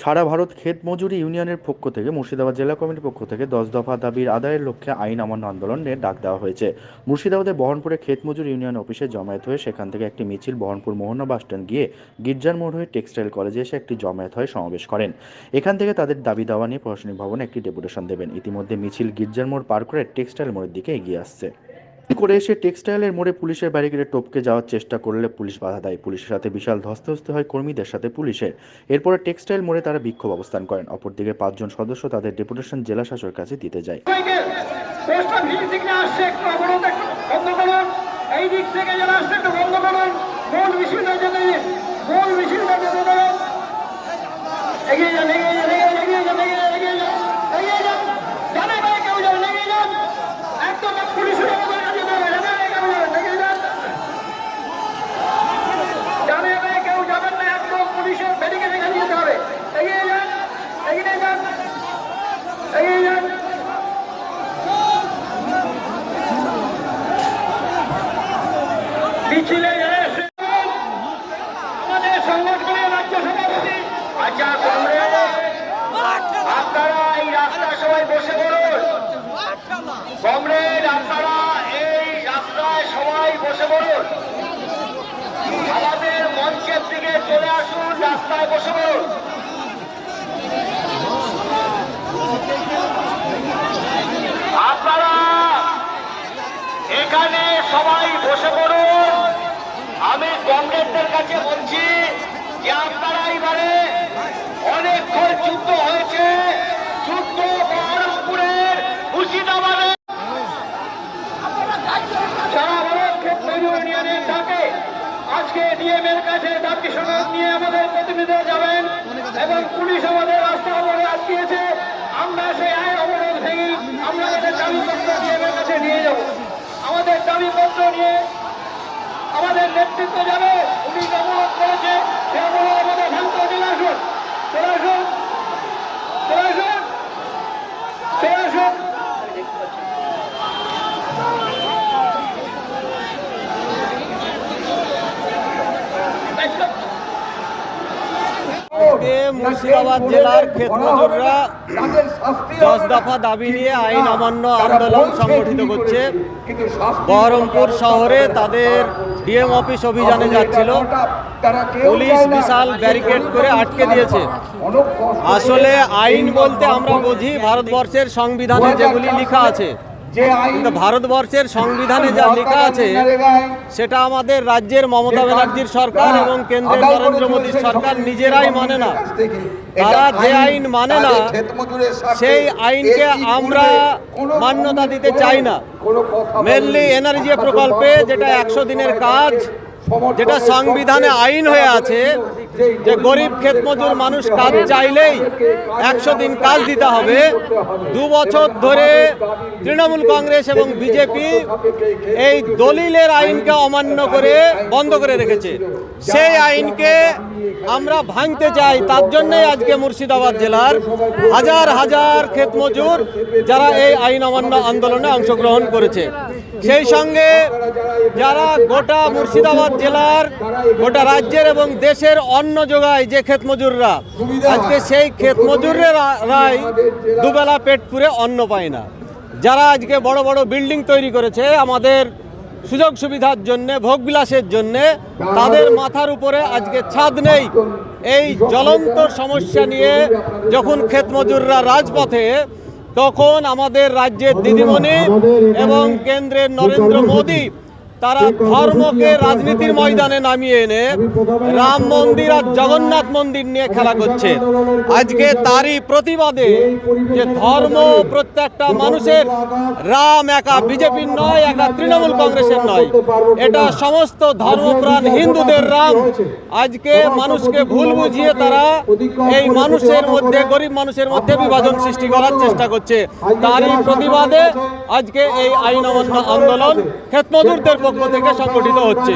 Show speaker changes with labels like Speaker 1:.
Speaker 1: সারা ভারত ক্ষেত মজুরি ইউনিয়নের পক্ষ থেকে, মুর্শিদাবাদ জেলা কমিটির পক্ষ থেকে দশ দফা দাবির আদায়ের লক্ষ্যে আইন অমান্য আন্দোলনের ডাক দেওয়া হয়েছে। মুর্শিদাবাদের বহনপুরে ক্ষেত মজুরি ইউনিয়ন অফিসে জমায়েত হয়ে সেখান থেকে একটি মিছিল বহরমপুর মোহনা বাসস্ট্যান্ড গিয়ে গির্জার মোড় হয়ে টেক্সটাইল কলেজে এসে একটি জমায়েত হয়ে সমাবেশ করেন। এখান থেকে তাদের দাবি দাওয়া নিয়ে প্রশাসনিক ভবনে একটি ডেপুটেশন দেবেন। ইতিমধ্যে মিছিল গির্জার মোড় পার করে টেক্সটাইল মোড়ের দিকে এগিয়ে আসছে। করে এসে টেক্সটাইলের মোড়ে পুলিশের ব্যারিকেডে টপকে যাওয়ার চেষ্টা করলে পুলিশ বাধা দেয়। পুলিশের সাথে বিশাল ধস্তাধস্তি হয় কর্মীদের সাথে পুলিশের। এরপরে টেক্সটাইল মোড়ে তারা বিক্ষোভ অবস্থান করেন। অপরদিকে পাঁচজন সদস্য তাদের ডেপুটেশন জেলা শাসকের কাছে দিতে যায়।
Speaker 2: এই দিক থেকে যারা আসছে বন্ধ করুন দেবেন এগিয়ে যান এগিয়ে যান এগিয়ে যান এগিয়ে যান এগিয়ে যান এগিয়ে যান জানে ভাই কেউ যাবেন এগিয়ে যান একদম পুলিশের আমাদের কাছে যাবে জানে ভাই কেউ যাবেন এগিয়ে যান জানে ভাই কেউ যাবেন না একদম পুলিশের ব্যারিকেড এখানে যেতে হবে এগিয়ে যান এগিয়ে যান এগিয়ে যান মিছিলে এসে আমাদের সংগঠনের রাজ্য সভাপতি আচ্ছা কংগ্রেস আপনারা এই রাস্তায় সবাই বসে পড়ুন কমরেড আপনারা এই রাস্তায় সবাই বসে পড়ুন আমাদের দিকে চলে আসুন, রাস্তায় বসে আপনারা এখানে সবাই বসে পড়ুন। আমি কংগ্রেসদের কাছে বলছি যে আপনারা এবারে অনেকক্ষণ যুদ্ধ বহরমপুরের মুর্শিদাবাদে সারা ভারত ক্ষেত্র ইউনিয়নের ডাকে আজকে ডিএম এর কাছে দাবি সনদ নিয়ে আমাদের প্রতিনিধিরা যাবেন এবং পুলিশ আমাদের রাস্তা অবরোধে আটকিয়েছে। আমরা সেই আইন অবরোধ ভেঙে আমরা আমাদের দাবিপত্র ডিএম এর কাছে নিয়ে যাব। আমাদের দাবিপত্র নিয়ে আমাদের নেতৃত্ব যাবে। উনি যে অবরোধ করেছে সে অবরোধ আমাদের ভাঙতে চলে আসুন চলে আসুন চলে আসুন চলে আসুন
Speaker 3: আজকে মুর্শিদাবাদ জেলার ক্ষেত মজুররা দশ দফা দাবি নিয়ে আইন অমান্য আন্দোলন সংগঠিত করছে। বহরমপুর শহরে তাদের ডিএম অফিস অভিযানে যাচ্ছিল। পুলিশ বিশাল ব্যারিকেড করে আটকে দিয়েছে। আসলে আইন বলতে আমরা বুঝি ভারতবর্ষের সংবিধানে যেগুলি লেখা আছে। কিন্তু ভারতবর্ষের সংবিধানে যা লেখা আছে সেটা আমাদের রাজ্যের মমতা ব্যানার্জির সরকার এবং কেন্দ্রের নরেন্দ্র মোদীর সরকার নিজেরাই মানে না। তারা যে আইন মানে না সেই আইনকে আমরা মান্যতা দিতে চাই না। মেনলি এনার্জি প্রকল্পে যেটা একশো দিনের কাজ যেটা সংবিধানে আইন হয়ে আছে যে গরিব ক্ষেতমজুর মানুষ কাজ চাইলেই একশো দিন কাজ দিতে হবে। দু বছর ধরে তৃণমূল কংগ্রেস এবং বিজেপি এই দলিলের আইনকে অমান্য করে বন্ধ করে রেখেছে। সেই আইনকে আমরা ভাঙতে চাই তার জন্যই আজকে মুর্শিদাবাদ জেলার হাজার হাজার ক্ষেতমজুর যারা এই আইন অমান্য আন্দোলনে অংশগ্রহণ করেছে। সেই সঙ্গে যারা গোটা মুর্শিদাবাদ জেলার, গোটা রাজ্যের এবং দেশের অন্ন যোগায় যে ক্ষেত মজুররা আজকে সেই ক্ষেত মজুররাই দুবেলা পেট পুরে অন্ন পায় না। যারা আজকে বড় বড় বিল্ডিং তৈরি করেছে, আমাদের সুযোগ সুবিধার জন্য, ভোগবিলাসের জন্যে, তাদের মাথার উপরে আজকে ছাদ নেই। এই জ্বলন্ত সমস্যা নিয়ে যখন ক্ষেত মজুররা রাজপথে তখন আমাদের রাজ্যের দিদিমণি এবং কেন্দ্রের নরেন্দ্র মোদী তারা ধর্মকে রাজনীতির ময়দানে নামিয়ে এনে রাম মন্দির আর জগন্নাথ মন্দির নিয়ে খেলা করছে। আজকে তারই প্রতিবাদে যে ধর্ম প্রত্যেকটা মানুষের রাম একা বিজেপির নয় একা তৃণমূল কংগ্রেসের নয়। এটা সমস্ত ধর্মপ্রাণ হিন্দুদের রাম। আজকে মানুষকে ভুল বুঝিয়ে তারা এই মানুষের মধ্যে গরিব মানুষের মধ্যে বিভাজন সৃষ্টি করার চেষ্টা করছে। তারই প্রতিবাদে আজকে এই আইন অমান্য আন্দোলন ক্ষেতমজুরদের পক্ষ থেকে সংগঠিত হচ্ছে।